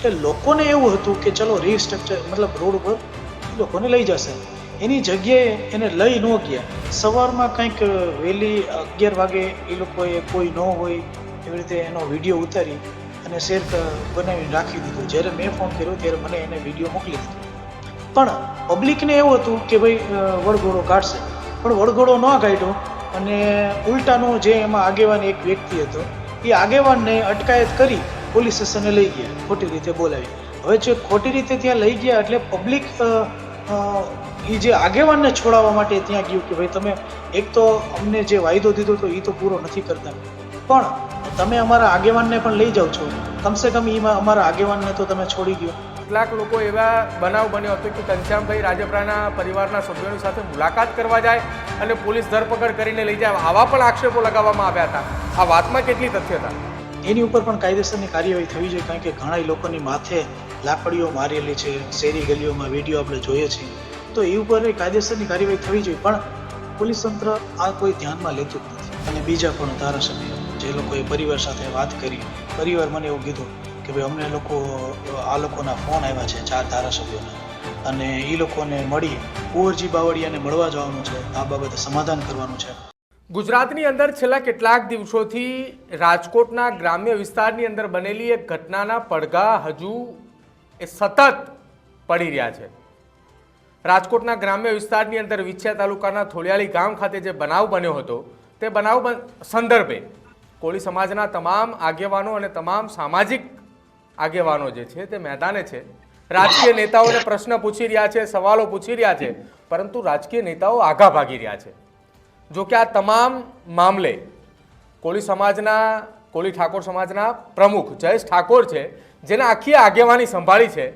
એટલે લોકોને એવું હતું કે ચલો રીસ્ટ્રક્ચર મતલબ રોડ ઉપર એ લોકોને લઈ જશે. એની જગ્યાએ એને લઈ ન ગયા. સવારમાં કંઈક વહેલી અગિયાર વાગે એ લોકોએ કોઈ ન હોય એવી રીતે એનો વીડિયો ઉતારી અને શેર બનાવીને રાખી દીધો. જ્યારે મેં ફોન કર્યો ત્યારે મને એને વીડિયો મોકલી દીધો. પણ પબ્લિકને એવું હતું કે ભાઈ વળઘોડો કાઢશે. પણ વળઘોડો ન કાઢ્યો અને ઉલટાનો જે એમાં આગેવાન એક વ્યક્તિ હતો, એ આગેવાનને અટકાયત કરી પોલીસ સ્ટેશને લઈ ગયા, ખોટી રીતે બોલાવી. હવે જે ખોટી રીતે ત્યાં લઈ ગયા એટલે પબ્લિક એ જે આગેવાનને છોડાવવા માટે ત્યાં ગયું કે ભાઈ તમે એક તો અમને જે વાયદો દીધો તો એ તો પૂરો નથી કરતા. પણ તમે અમારા આગેવાનને પણ લઈ જાઓ છો. કમસે કમ એમાં અમારા આગેવાનને તો તમે છોડી દો કેટલાક લોકો એવા બનાવ બન્યો હતો કે ઘનશ્યામભાઈ રાજપરાના પરિવારના સભ્યોની સાથે મુલાકાત કરવા જાય અને પોલીસ ધરપકડ કરીને લઈ જાય આવા પણ આક્ષેપો લગાવવામાં આવ્યા હતા. આ વાતમાં કેટલી તથ્યતા એની ઉપર પણ કાયદેસરની કાર્યવાહી થવી જોઈએ, કારણ કે ઘણા લોકોની માથે લાકડીઓ મારેલી છે, શેરી ગલીઓમાં વીડિયો આપણે જોઈએ છીએ. તો એ ઉપર કાયદેસરની કાર્યવાહી થવી જોઈએ, પણ પોલીસ તંત્ર આ કોઈ ધ્યાનમાં લેતું નથી. અને બીજા પણ ધારાસભ્યો, જે લોકોએ પરિવાર સાથે વાત કરી, પરિવાર મને એવું કીધું કે ભાઈ અમને લોકો, આ લોકોના ફોન આવ્યા છે, ચાર ધારાસભ્યોના. અને એ લોકોને મળી, કુંવરજી બાવળિયાને મળવા જવાનું છે, આ બાબતે સમાધાન કરવાનું છે. ગુજરાતની અંદર છેલ્લા કેટલાક દિવસોથી રાજકોટના ગ્રામ્ય વિસ્તારની અંદર બનેલી એક ઘટનાના પડઘા હજુ એ સતત પડી રહ્યા છે. રાજકોટના ગ્રામ્ય વિસ્તારની અંદર વિછ્યા તાલુકાના થોલિયાળી ગામ ખાતે જે બનાવ બન્યો હતો, તે બનાવ સંદર્ભે કોળી સમાજના તમામ આગેવાનો અને તમામ સામાજિક આગેવાનો જે છે તે મેદાને છે. રાજકીય નેતાઓને પ્રશ્ન પૂછી રહ્યા છે, સવાલો પૂછી રહ્યા છે, પરંતુ રાજકીય નેતાઓ આઘા ભાગી રહ્યા છે. જો કે આ તમામ મામલે કોળી સમાજના, કોળી ઠાકોર સમાજના પ્રમુખ જયેશ ઠાકોર છે, જેને આખી આગેવાની સંભાળી છે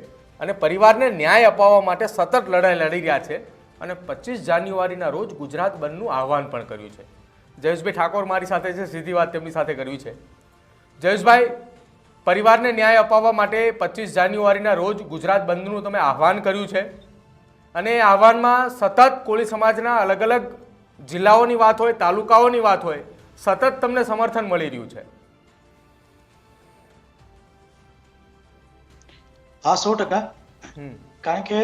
અને પરિવારને ન્યાય અપાવવા માટે સતત લડાઈ લડી રહ્યા છે અને પચીસ જાન્યુઆરીના રોજ ગુજરાત બંધનું આહવાન પણ કર્યું છે. જયેશભાઈ ઠાકોર મારી સાથે છે, સીધી વાત તેમની સાથે કરવી છે. જયેશભાઈ, પરિવારને ન્યાય અપાવવા માટે પચીસ જાન્યુઆરીના રોજ ગુજરાત બંધનું તમે આહવાન કર્યું છે અને આહવાનમાં સતત કોળી સમાજના અલગ અલગ જિલ્લાઓની વાત હોય તાલુકાઓની વાત હોય સતત તમને સમર્થન મળી રહ્યું છે. હા સો ટકા. કારણ કે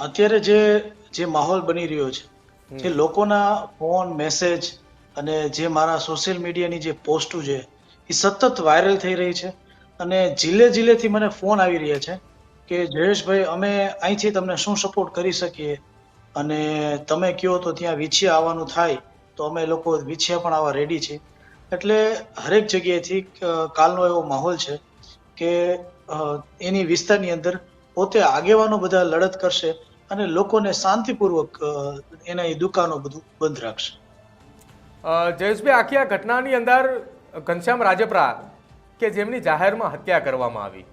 અત્યારે જે જે માહોલ બની રહ્યો છે જે લોકોના ફોન મેસેજ અને જે મારા સોશિયલ મીડિયાની જે પોસ્ટો છે એ સતત વાયરલ થઈ રહી છે અને જિલ્લે જિલ્લેથી મને ફોન આવી રહ્યા છે કે જયેશભાઈ અમે અહીંથી તમને શું સપોર્ટ કરી શકીએ? અને તમે કહો તો ત્યાં વિછિયા આવવાનું થાય, તો અમે લોકો વીછે પણ આવવા રેડી છીએ. એટલે હરેક જગ્યાએથી કાલનો એવો માહોલ છે કે એની વિસ્તારની અંદર પોતે આગેવાનો બધા લડત કરશે અને લોકોને શાંતિપૂર્વક એના એ દુકાનો બધું બંધ રાખશે. જયેશભાઈ, આખી આ ઘટનાની અંદર ઘનશ્યામ રાજપરા કે જેમની જાહેરમાં હત્યા કરવામાં આવી.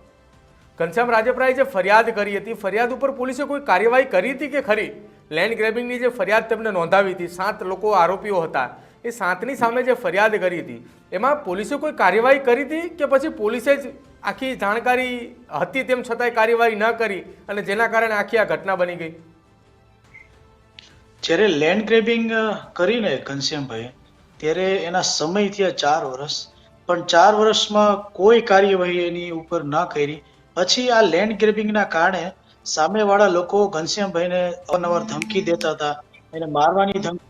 ઘનશ્યામ રાજપરાએ જે ફરિયાદ કરી હતી, ફરિયાદ ઉપર પોલીસે કોઈ કાર્યવાહી કરી હતી કે ખરી? લેન્ડ ગ્રેબિંગની જે ફરિયાદ તેમને નોંધાવી હતી, સાત લોકો આરોપીઓ હતા. એ સાતની સામે જે ફરિયાદ કરી હતી, એમાં પોલીસે કોઈ કાર્યવાહી કરી હતી કે પછી પોલીસે જ આખી જાણકારી હતી તેમ છતાંય કાર્યવાહી ન કરી અને જેના કારણે આખી આ ઘટના બની ગઈ? જ્યારે લેન્ડ ગ્રેબિંગ કરીને ઘનશ્યામભાઈ, ત્યારે એના સમય થયા ચાર વર્ષ, પણ ચાર વર્ષમાં કોઈ કાર્યવાહી એની ઉપર ન કરી. પછી આ લેન્ડ ગ્રેબિંગના કારણે સામેવાળા લોકો ઘનશ્યામભાઈને અવારનવાર ધમકી દેતા હતા, એને મારવાની ધમકી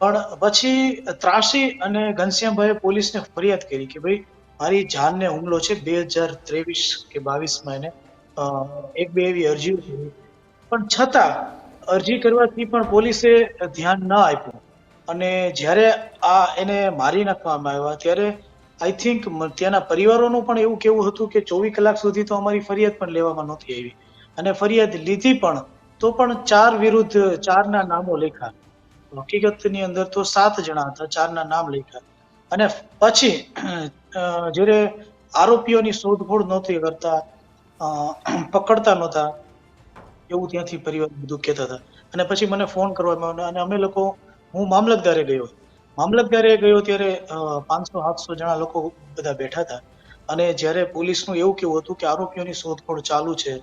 પણ પછી ત્રાસી અને ઘનશ્યામભાઈએ પોલીસને ફરિયાદ કરી કે ભાઈ, મારી જાનને હુમલો છે બે હજાર ત્રેવીસ કે બાવીસમાં એને એક બે એવી અરજીઓ કરી પણ છતાં અરજી કરવાથી પણ પોલીસે ધ્યાન ન આપ્યું. અને જ્યારે આ એને મારી નાખવામાં આવ્યા, ત્યારે આઈ થિંક ત્યાંના પરિવારોનું પણ એવું કેવું હતું કે ચોવીસ કલાક સુધી તો અમારી ફરિયાદ પણ લેવામાં નહોતી આવી. અને ફરિયાદ લીધી પણ, તો પણ ચાર વિરુદ્ધ, ચારના નામો લખ્યા. હકીકતની અંદર તો સાત જણા હતા, ચારના નામ લખ્યા. અને પછી જ્યારે આરોપીઓની શોધખોળ નહોતી કરતા પકડતા નહોતા, એવું ત્યાંથી પરિવાર બધું કહેતા હતા. અને પછી મને ફોન કરવામાં આવ્યો અને અમે લોકો, હું મામલતદારે ગયો. મામલતદારે ગયો ત્યારે પાંચસો, સાતસો જણા લોકો બધા બેઠા હતા. અને જ્યારે પોલીસનું એવું કેવું હતું કે આરોપીઓની શોધખોળ ચાલુ છે,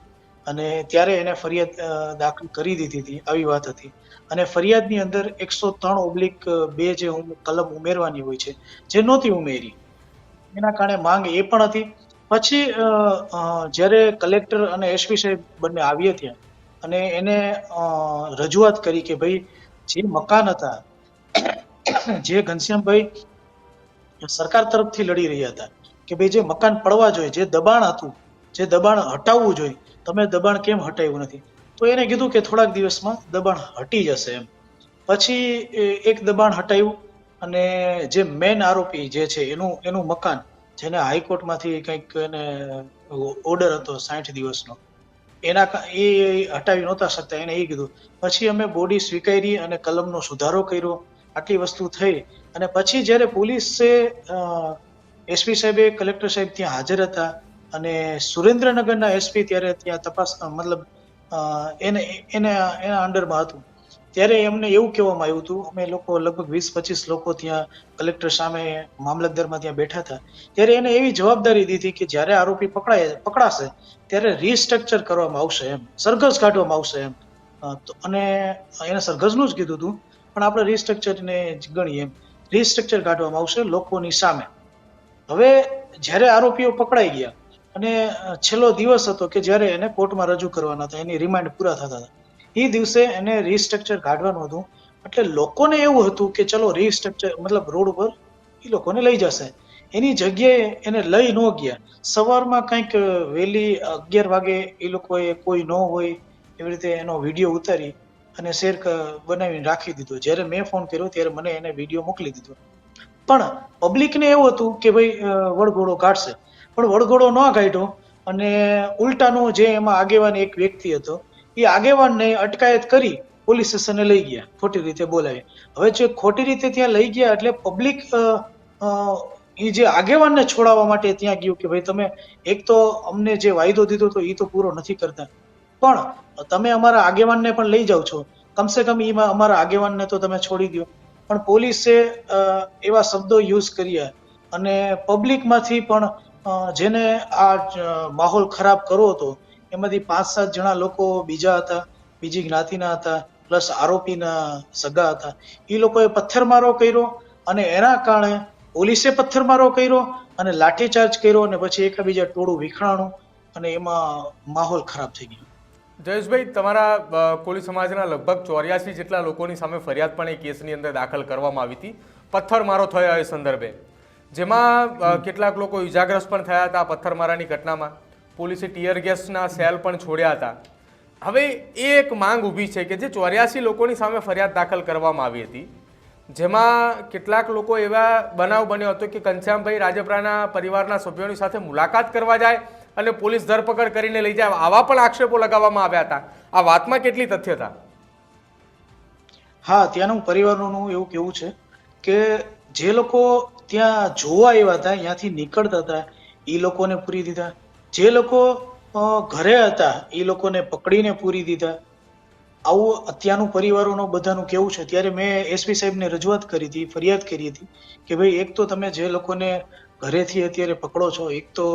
અને ત્યારે એને ફરિયાદ દાખલ કરી દીધી હતી, આવી વાત હતી. અને ફરિયાદની અંદર એકસો ત્રણ ઓબ્લિક બે જે કલમ ઉમેરવાની હોય છે, જે નહોતી ઉમેરી. એના કારણે માંગ એ પણ હતી. પછી જ્યારે કલેક્ટર અને એસપી સાહેબ બંને આવ્યા ત્યાં, અને એને રજૂઆત કરી કે ભાઈ, જે મકાન હતા જે ઘનશ્યામભાઈ સરકાર તરફથી લડી રહ્યા હતા કે ભાઈ જે મકાન પડવા જોઈએ, જે દબાણ હતું, જે દબાણ હટાવવું જોઈએ, તમે દબાણ કેમ હટાવ્યું નથી? તો એને કીધું કે થોડાક દિવસમાં દબાણ હટી જશે એમ. પછી એક દબાણ હટાવ્યું અને જે મેન આરોપી જે છે એનું એનું મકાન જેને હાઈકોર્ટમાંથી કંઈક એને ઓર્ડર હતો સાઠ દિવસનો, એના એ હટાવી નહોતા શકતા. એને એ કીધું. પછી અમે બોડી સ્વીકારી અને કલમનો સુધારો કર્યો. આટલી વસ્તુ થઈ. અને પછી જ્યારે પોલીસે એસપી સાહેબે, કલેક્ટર સાહેબ ત્યાં હાજર હતા અને સુરેન્દ્રનગરના એસપી ત્યારે ત્યાં તપાસ મતલબ એને એને, એના અંડરમાં હતું. ત્યારે એમને એવું કહેવામાં આવ્યું હતું, અમે લોકો લગભગ વીસ, પચીસ લોકો ત્યાં કલેક્ટર સામે મામલતદારમાં ત્યાં બેઠા હતા. ત્યારે એને એવી જવાબદારી દીધી કે જ્યારે આરોપી પકડાય, પકડાશે, ત્યારે રીસ્ટ્રક્ચર કરવામાં આવશે એમ, સરઘસ કાઢવામાં આવશે એમ. અને એને સરઘસનું જ કીધું હતું પણ આપણે રીસ્ટ્રક્ચરને જ ગણીએ એમ. રીસ્ટ્રક્ચર કાઢવામાં આવશે લોકોની સામે. હવે જ્યારે આરોપીઓ પકડાઈ ગયા અને છેલ્લો દિવસ હતો કે જ્યારે એને કોર્ટમાં રજૂ કરવાના હતા, એની રિમાન્ડ પૂરા થતા હતા. એ દિવસે એને રીસ્ટ્રક્ચર કાઢવાનું હતું. એટલે લોકોને એવું હતું કે ચલો રીસ્ટ્રક્ચર મતલબ રોડ ઉપર એ લોકોને લઈ જશે. એની જગ્યાએ એને લઈ ન ગયા. સવારમાં કંઈક વહેલી અગિયાર વાગે એ લોકોએ કોઈ ન હોય એવી રીતે એનો વીડિયો ઉતારી અને શેર બનાવીને રાખી દીધો. જ્યારે મેં ફોન કર્યો ત્યારે મને એને વીડિયો મોકલી દીધો. પણ પબ્લિકને એવું હતું કે ભાઈ વળઘોડો કાઢશે. પણ વડઘોડો ન કાઢ્યો અને ઉલટાનો જે એમાં આગેવાન એક વ્યક્તિ હતો, એ આગેવાનને અટકાયત કરી પોલીસ સ્ટેશને લઈ ગયા, ખોટી રીતે બોલાવી. હવે જે ખોટી રીતે ત્યાં લઈ ગયા એટલે પબ્લિક એ જે આગેવાનને છોડાવવા માટે ત્યાં ગયું કે ભાઈ તમે, એક તો અમને જે વાયદો દીધો તો એ તો પૂરો નથી કરતા. પણ તમે અમારા આગેવાનને પણ લઈ જાઓ છો. કમસે કમ એમાં અમારા આગેવાનને તો તમે છોડી દો પણ પોલીસે એવા શબ્દો યુઝ કર્યા અને પબ્લિકમાંથી પણ જેને આ માહોલ ખરાબ કરવો હતો એમાંથી પાંચ સાત જણા લોકો બીજા હતા, બીજી જ્ઞાતિના હતા, પ્લસ આરોપીના સગા હતા. એ લોકોએ પથ્થરમારો કર્યો અને એના કારણે પોલીસે પથ્થરમારો કર્યો અને લાઠીચાર્જ કર્યો અને પછી એકાબીજા ટોળું વિખણાણું અને એમાં માહોલ ખરાબ થઈ ગયો. જયેશભાઈ તમારા કોલી સમાજના લગભગ ચોર્યાસી જેટલા લોકોની સામે ફરિયાદ પણ એ કેસની અંદર દાખલ કરવામાં આવી હતી. પથ્થરમારો થયો એ સંદર્ભે. જેમાં કેટલાક લોકો ઇજાગ્રસ્ત પણ થયા હતા પથ્થરમારાની ઘટનામાં. પોલીસે ટીયર ગેસના સેલ પણ છોડ્યા હતા. હવે એ એક માંગ ઊભી છે કે જે ચોર્યાસી લોકોની સામે ફરિયાદ દાખલ કરવામાં આવી હતી જેમાં કેટલાક લોકો એવા બનાવ બન્યો હતો કે ઘનશ્યામભાઈ રાજપરાના પરિવારના સભ્યોની સાથે મુલાકાત કરવા જાય અને પોલીસ ધરપકડ કરીને લઈ જાય આવા પણ આક્ષેપો લગાવવામાં આવ્યા હતા. આ વાતમાં કેટલી તથ્યતા હા, ત્યાંનું પરિવારોનું એવું કેવું છે કે જે લોકો ત્યાં જોવા આવ્યા હતા, ત્યાંથી નીકળતા હતા એ લોકોને પૂરી દીધા. જે લોકો ઘરે હતા એ લોકોને પકડીને પૂરી દીધા. આવું અત્યારનું પરિવારોનું બધાનું કેવું છે. ત્યારે મેં એસપી સાહેબને રજૂઆત કરી હતી, ફરિયાદ કરી હતી કે ભાઈ, એક તો તમે જે લોકોને ઘરેથી અત્યારે પકડો છો, એક તો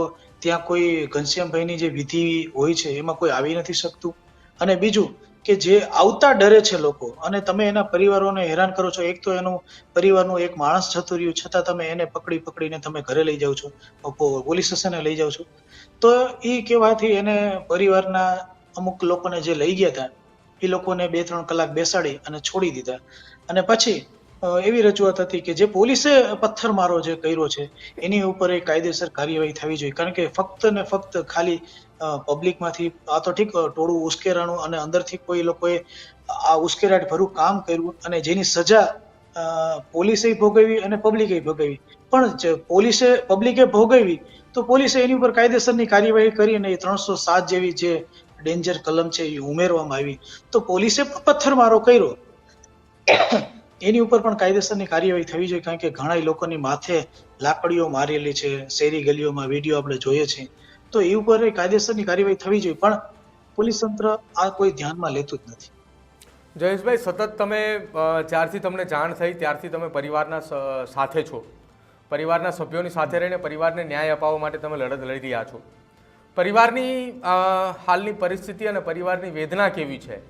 ત્યાં કોઈ ઘનશ્યામભાઈની જે વિધિ હોય છે, એમાં કોઈ આવી નથી શકતું? અને બીજું કે જે આવતા ડરે છે લોકો, અને તમે એના પરિવારોને હેરાન કરો છો, એક તો એનું પરિવારનું એક માણસ જતું રહ્યું, છતાં તમે એને પકડી પકડીને તમે ઘરે લઈ જાઓ છો પોલીસ સ્ટેશને લઈ જાઓ છો. તો એ કહેવાથી એને પરિવારના અમુક લોકોને જે લઈ ગયા હતા, એ લોકોને બે ત્રણ કલાક બેસાડી અને છોડી દીધા. અને પછી એવી રજૂઆત હતી કે જે પોલીસે પથ્થરમારો જે કર્યો છે, એની ઉપર એ કાયદેસર કાર્યવાહી થવી જોઈએ. કારણ કે ફક્ત ને ફક્ત ખાલી પબ્લિકમાંથી આ તો ઠીક ટોળું ઉશ્કેરાણું અને અંદરથી કોઈ લોકોએ આ ઉશ્કેરાટ ભરું કામ કર્યું અને જેની સજા પોલીસે ભોગવી અને પબ્લિકે ભોગવી. પણ પોલીસે પબ્લિકે ભોગવી, તો પોલીસે એની ઉપર કાયદેસરની કાર્યવાહી કરી અને ત્રણસો સાત જેવી જે ડેન્જર કલમ છે એ ઉમેરવામાં આવી. તો પોલીસે પણ પથ્થરમારો કર્યો. એની ઉપર પણ કાયદેસરની કાર્યવાહી થવી જોઈએ, કારણ કે ઘણા લોકોની માથે લાકડીઓ મારેલી છે, શેરી ગલીઓમાં વીડિયો આપણે જોઈએ છે તો એ ઉપર કાયદેસરની કાર્યવાહી થવી જોઈએ, પણ પોલીસ તંત્ર આ કોઈ ધ્યાનમાં લેતું જ નથી. જયેશભાઈ, સતત તમે જ્યારથી તમને જાણ થઈ, ત્યારથી તમે પરિવારના સાથે છો. પરિવારના સભ્યોની સાથે રહીને પરિવારને ન્યાય અપાવવા માટે તમે લડત લડી રહ્યા છો. પરિવારની હાલની પરિસ્થિતિ અને પરિવારની વેદના કેવી છે?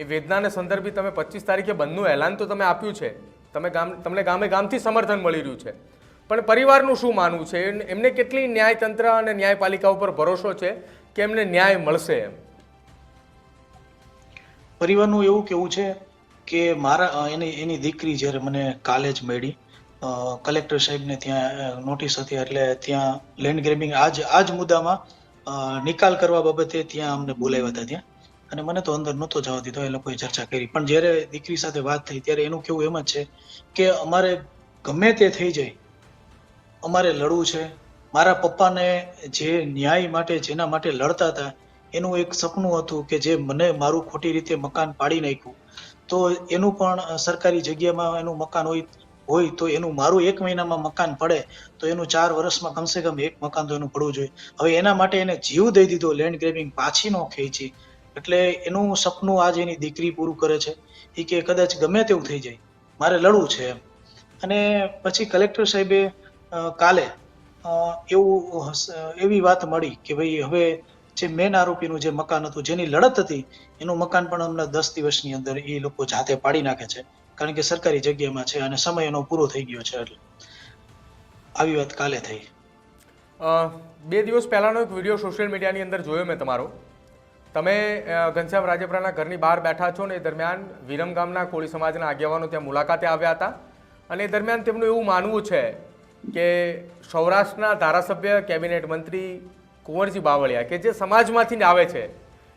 એ વેદનાને સંદર્ભે તમે પચીસ તારીખે બંધનું એલાન તો તમે આપ્યું છે. તમે ગામ, તમને ગામે ગામથી સમર્થન મળી રહ્યું છે. પણ પરિવારનું શું માનવું છે? એમ- એમને કેટલી ન્યાયતંત્ર અને ન્યાયપાલિકા ઉપર ભરોસો છે કે એમને ન્યાય મળશે એમ? પરિવારનું એવું કેવું છે કે મારા એની એની દીકરી જ્યારે મને કાલે જ મળી કલેક્ટર સાહેબને ત્યાં નોટિસ હતી એટલે ત્યાં લેન્ડ ગ્રેબિંગ, આજ આજ મુદ્દામાં નિકાલ કરવા બાબતે ત્યાં અમને બોલાવ્યા હતા ત્યાં. અને મને તો અંદર નહોતો જવા દીધો એ લોકોએ ચર્ચા કરી. પણ જ્યારે દીકરી સાથે વાત થઈ, ત્યારે એનું કેવું એમ જ છે કે અમારે ગમે તે થઈ જાય, અમારે લડવું છે. મારા પપ્પાને જે ન્યાય માટે, જેના માટે લડતા હતા, એનું એક સપનું હતું કે જે મને મારું ખોટી રીતે મકાન પાડી નાખ્યું. તો એનું પણ સરકારી જગ્યામાં એનું મકાન હોય હોય તો એનું મારું એક મહિનામાં મકાન પડે, તો એનું ચાર વર્ષમાં કમસે કમ એક મકાન તો એનું પડવું જોઈએ. હવે એના માટે એને જીવ દઈ દીધો, લેન્ડ ગ્રેબિંગ પાછી નો ખેંચી. એટલે એનું સપનું આજ એની દીકરી પૂરું કરે છે. એ કે કદાચ ગમે તેવું થઈ જાય. મારે લડવું છે એમ. અને પછી કલેક્ટર સાહેબે કાલે એવું એવી વાત મળી કે ભાઈ હવે જે મેન આરોપીનું જે મકાન હતું, જેની લડત હતી, એનું મકાન પણ હમણાં દસ દિવસની અંદર એ લોકો જાતે પાડી નાખે છે. કારણ કે સરકારી જગ્યામાં છે અને સમય એનો પૂરો થઈ ગયો છે એટલે. આવી વાત કાલે થઈ. બે દિવસ પહેલાંનો એક વીડિયો સોશિયલ મીડિયાની અંદર જોયો મેં તમારો. તમે ઘનશ્યામ રાજેપરાના ઘરની બહાર બેઠા છો ને એ દરમિયાન વિરમ ગામના કોળી સમાજના આગેવાનો ત્યાં મુલાકાતે આવ્યા હતા. અને એ દરમિયાન તેમનું એવું માનવું છે કે સૌરાષ્ટ્રના ધારાસભ્ય, કેબિનેટ મંત્રી કુંવરજી બાવળિયા કે જે સમાજમાંથી આવે છે,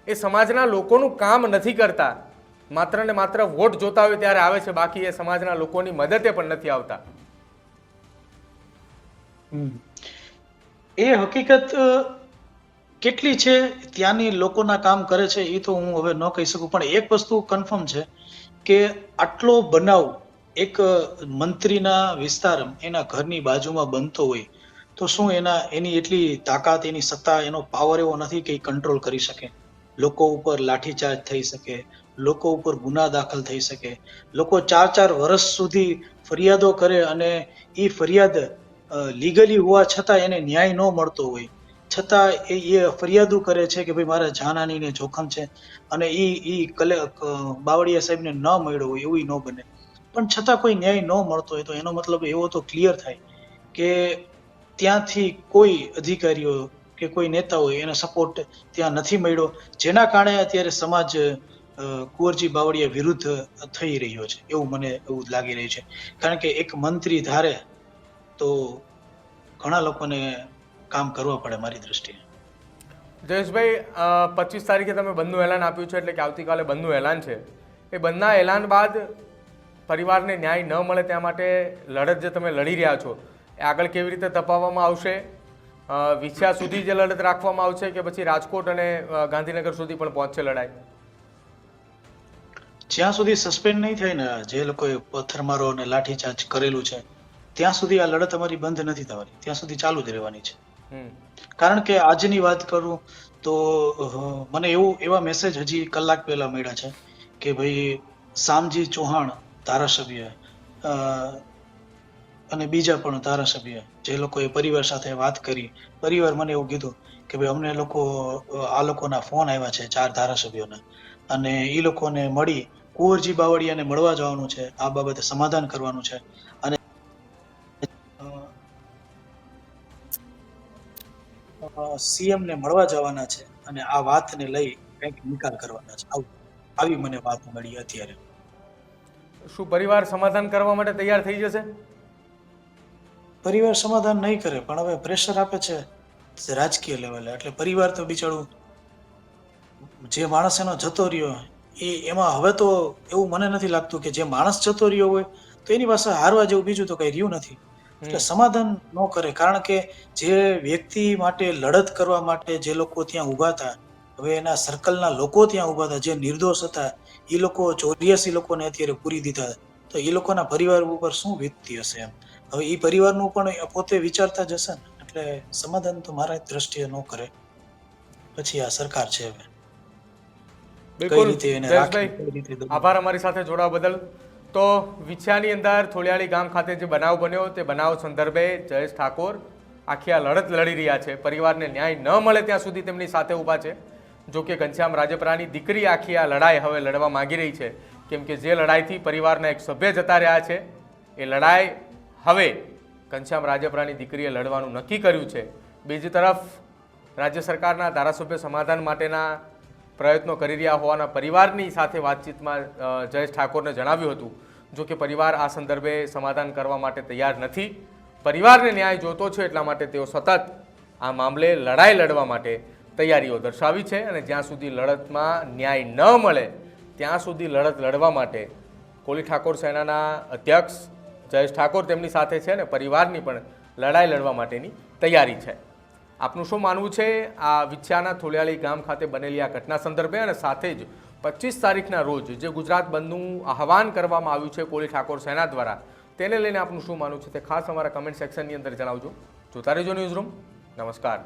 એ સમાજના લોકોનું કામ નથી કરતા. માત્ર ને માત્ર વોટ જોતા હોય ત્યારે આવે છે, બાકી એ સમાજના લોકોની મદદે પણ નથી આવતા. એ હકીકત કેટલી છે, ત્યાંની લોકોના કામ કરે છે એ તો હું હવે ન કહી શકું, પણ એક વસ્તુ કન્ફર્મ છે કે આટલો બનાવ એક મંત્રીના વિસ્તાર એના ઘરની બાજુમાં બનતો હોય, તો શું એના, એની એટલી તાકાત, એની સત્તા, એનો પાવર એવો નથી કે કંટ્રોલ કરી શકે? લોકો ઉપર લાઠીચાર્જ થઈ શકે, લોકો ઉપર ગુના દાખલ થઈ શકે, લોકો ચાર ચાર વર્ષ સુધી ફરિયાદો કરે અને એ ફરિયાદ લીગલી હોવા છતાં એને ન્યાય ન મળતો હોય છતાં એ એ ફરિયાદો કરે છે કે ભાઈ મારા જાનહાનીને જોખમ છે અને એ એ કલે બાવળિયા સાહેબને ન મળ્યો હોય એવું ન બને. પણ છતાં કોઈ ન્યાય ન મળતો હોય તો એનો મતલબ એવો તો ક્લિયર થાય કે ત્યાંથી કોઈ અધિકારીઓ કે કોઈ નેતાઓ એનો સપોર્ટ ત્યાં નથી મળ્યો, જેના કારણે અત્યારે સમાજ કુંવરજી બાવળિયા વિરુદ્ધ થઈ રહ્યો છે, એવું મને એવું લાગી રહ્યું છે. કારણ કે એક મંત્રી ધારે તો ઘણા લોકોને કામ કરવા પડે મારી દ્રષ્ટિએ. જયેશભાઈ પચીસ તારીખે તમે બંધનું એલાન આપ્યું છે એટલે કે આવતીકાલે બંધનું એલાન છે. એ બંધના એલાન બાદ પરિવારને ન્યાય ન મળે ત્યાં માટે લડત જે તમે લડી રહ્યા છો એ આગળ કેવી રીતે તપાવવામાં આવશે? વિછ્યા સુધી જે લડત રાખવામાં આવશે કે પછી રાજકોટ અને ગાંધીનગર સુધી પણ પહોંચશે લડાઈ? જ્યાં સુધી સસ્પેન્ડ નહીં થાય ને જે લોકોએ પથ્થરમારો અને લાઠીચાર્જ કરેલું છે ત્યાં સુધી આ લડત અમારી બંધ નથી થવાની. ત્યાં સુધી ચાલુ જ રહેવાની છે. કારણ કે આજની વાત કરું તો મને એવું, એવા મેસેજ હજી કલાક પહેલા મળ્યા છે કે ભાઈ સામજી ચૌહાણ ધારાસભ્ય અને બીજા પણ ધારાસભ્ય, જે લોકોએ પરિવાર સાથે વાત કરી, પરિવાર મને એવું કીધું કે ભાઈ, અમને લોકો આ લોકોના ફોન આવ્યા છે, ચાર ધારાસભ્યોના. અને એ લોકોને મળી, કુંવરજી બાવળિયાને મળવા જવાનું છે, આ બાબતે સમાધાન કરવાનું છે. સીએમ ને મળવા જવાના છે અને આ વાતને લઈ કંઈક નિકાલ કરવાના છે. આવી મને વાત મળી અત્યારે. શું પરિવાર સમાધાન કરવા માટે તૈયાર થઈ જશે? પરિવાર સમાધાન નહીં કરે પણ હવે પ્રેશર આપે છે રાજકીય લેવલે એટલે પરિવાર તો બિચારું જે માણસ એનો જતો રહ્યો એ એમાં હવે તો એવું મને નથી લાગતું કે જે માણસ જતો રહ્યો હોય તો એની પાસે હારવા જેવું બીજું તો કઈ રહ્યું નથી. એટલે સમાધાન ન કરે. કારણ કે જે વ્યક્તિ માટે લડત કરવા માટે જે લોકો ત્યાં ઊભા હતા હવે એના સર્કલના લોકો ત્યાં ઊભા હતા જે નિર્દોષ હતા એ લોકો ચોર્યાસી લોકોને અત્યારે પૂરી દીધા તો એ લોકોના પરિવાર ઉપર શું વીતતી હશે એમ? હવે એ પરિવારનું પણ પોતે વિચારતા જ હશે ને? એટલે સમાધાન તો મારા દ્રષ્ટિએ ન કરે. પછી આ સરકાર છે હવે. બિલકુલ. આભાર અમારી સાથે જોડાવા બદલ. તો વિછાની અંદર થોડિયાળી ગામ ખાતે જે બનાવ બન્યો તે બનાવ સંદર્ભે જયેશ ઠાકોર આખી આ લડત લડી રહ્યા છે. પરિવારને ન્યાય ન મળે ત્યાં સુધી તેમની સાથે ઊભા છે. જો કે ઘનશ્યામ રાજપરાની દીકરી આખી આ લડાઈ હવે લડવા માંગી રહી છે. કેમ કે જે લડાઈથી પરિવારના એક સભ્ય જતા રહ્યા છે, એ લડાઈ હવે ઘનશ્યામ રાજપરાની દીકરીએ લડવાનું નક્કી કર્યું છે. બીજી તરફ રાજ્ય સરકારના ધારાસભ્ય સમાધાન માટેના પ્રયત્નો કરી રહ્યા હોવાના પરિવારની સાથે વાતચીતમાં જયેશ ઠાકોરને જણાવ્યું હતું, જો કે પરિવાર આ સંદર્ભે સમાધાન કરવા માટે તૈયાર નથી. પરિવારને ન્યાય જોતો છે એટલા માટે તેઓ સતત આ મામલે લડાઈ લડવા માટે તૈયારીઓ દર્શાવી છે અને જ્યાં સુધી લડતમાં ન્યાય ન મળે, ત્યાં સુધી લડત લડવા માટે કોલી ઠાકોર સેનાના અધ્યક્ષ જયેશ ઠાકોર તેમની સાથે છે અને પરિવારની પણ લડાઈ લડવા માટેની તૈયારી છે. આપનું શું માનવું છે? આ વિછ્યાના થોલિયાળી ગામ ખાતે બનેલી આ ઘટના સંદર્ભે અને સાથે જ પચીસ તારીખના રોજ જે ગુજરાત બંધનું આહવાન કરવામાં આવ્યું છે કોલી ઠાકોર સેના દ્વારા, તેને લઈને આપનું શું માનવું છે તે ખાસ અમારા કમેન્ટ સેક્શનની અંદર જણાવજો. જોતા રહેજો ન્યૂઝ રૂમ નમસ્કાર.